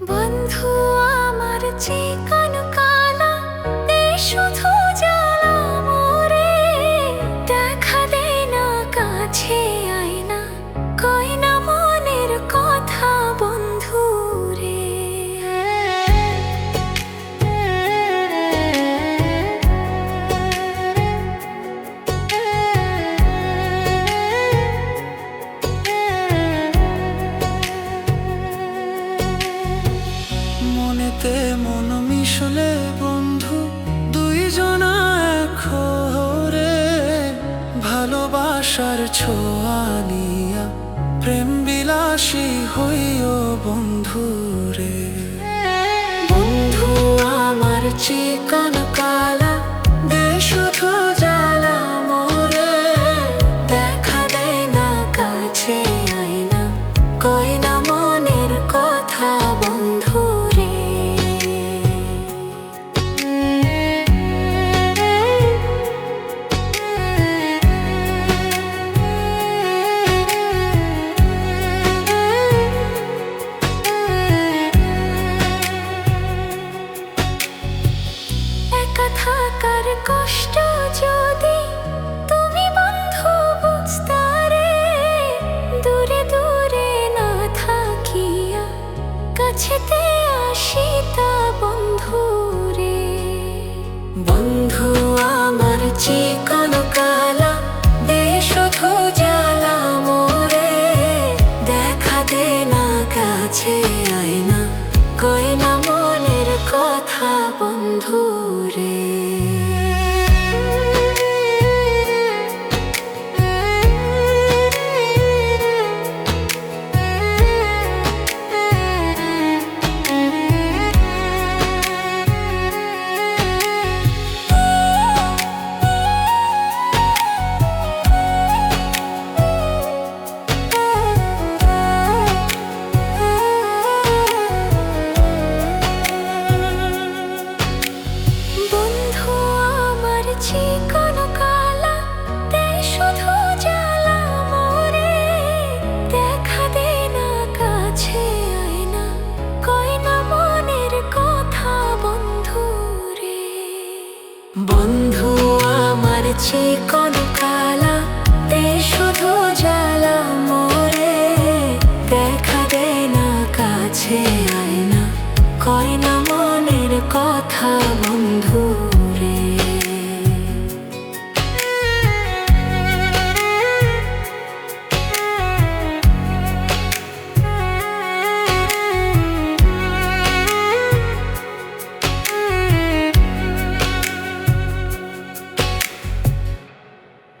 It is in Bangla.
বন্ধু আমার চেক মনেতে মন মিশলে বন্ধু দুইজন খরে ভালোবাসার ছোয়ানিয়া প্রেম বিলাসী হইও বন্ধু। কাছেতে আসিতা বন্ধু রে। বন্ধু আমার চিকন কালা, দে শুধু জ্বালা মোরে। দেখা দে না কাছে আয় না কয়ে চিকন কালা তে শুধু জ্বালা মোরে। দেখা দে না কাছে আয় না কয় মনের কথা মন